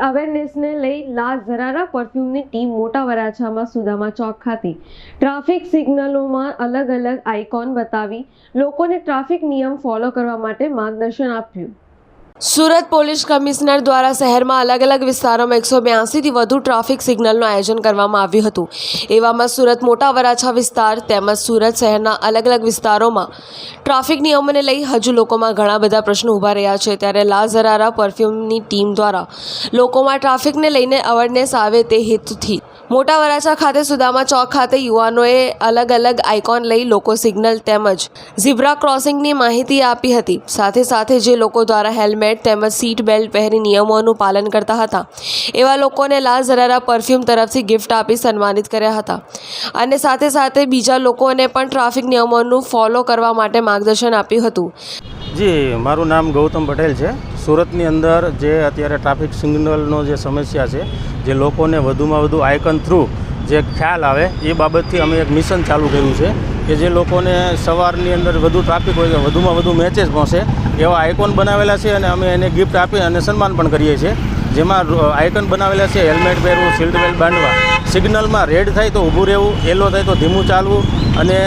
અવેરનેસને લઈ લાલ ઝરારા પરફ્યુમની ટીમ મોટા વરાછામાં સુદામા ચોક ખાતે. ટ્રાફિક સિગ્નલોમાં અલગ અલગ આઇકોન બતાવી લોકોને ટ્રાફિક નિયમ ફોલો કરવા માટે માર્ગદર્શન આપ્યું. સુરત પોલીસ કમિશનર દ્વારા શહેરમાં અલગ અલગ વિસ્તારોમાં એકસો બ્યાસીથી વધુ ટ્રાફિક સિગ્નલનું આયોજન કરવામાં આવ્યું હતું. એવામાં સુરત મોટા વરાછા વિસ્તાર તેમજ સુરત શહેરના અલગ અલગ વિસ્તારોમાં ટ્રાફિક નિયમોને લઈ હજુ લોકોમાં ઘણા બધા પ્રશ્નો ઊભા રહ્યા છે. ત્યારે લાઝરારા પરફ્યુમની ટીમ દ્વારા લોકોમાં ટ્રાફિકને લઈને અવેરનેસ આવે તે હેતુથી મોટા વરાછા ખાતે સુદામા ચોક ખાતે યુવાનોએ અલગ અલગ આઇકોન લઈ લોકો સિગ્નલ તેમજ ઝીબ્રા ક્રોસિંગની માહિતી આપી હતી. સાથે સાથે જે લોકો દ્વારા હેલ્મેટ તેમજ સીટ બેલ્ટ પહેરી નિયમોનું પાલન કરતા હતા, એવા લોકોને લાલ ઝરારા પરફ્યુમ તરફથી ગિફ્ટ આપી સન્માનિત કર્યા હતા. અને સાથે સાથે બીજા લોકોને પણ ટ્રાફિક નિયમોનું ફોલો કરવા માટે માર્ગદર્શન આપ્યું હતું. જી, મારું નામ ગૌતમ પટેલ છે. સુરતની અંદર જે અત્યારે ટ્રાફિક સિગ્નલનો જે સમસ્યા છે, જે લોકોને વધુમાં વધુ આયકન થ્રુ જે ખ્યાલ આવે, એ બાબતથી અમે એક મિશન ચાલુ કર્યું છે કે જે લોકોને સવારની અંદર વધુ ટ્રાફિક હોય વધુમાં વધુ મેચેસ પહોંચે એવા આઇકોન બનાવેલા છે અને અમે એને ગિફ્ટ આપી અને સન્માન પણ કરીએ છીએ. જેમાં આઇકન બનાવેલા છે હેલ્મેટ પહેરવું સીટ બેલ્ટ બાંધવા. સિગ્નલમાં રેડ થાય તો ઊભું રહેવું યલો થાય તો ધીમું ચાલવું અને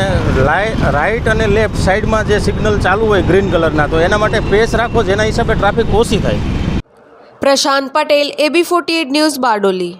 લાઈ રાઇટ અને લેફ્ટ સાઈડમાં જે સિગ્નલ ચાલુ હોય ગ્રીન કલરના તો એના માટે પેસ રાખો, જેના હિસાબે ટ્રાફિક ઓછી થાય. Prashant Patel AB forty news Bardoli.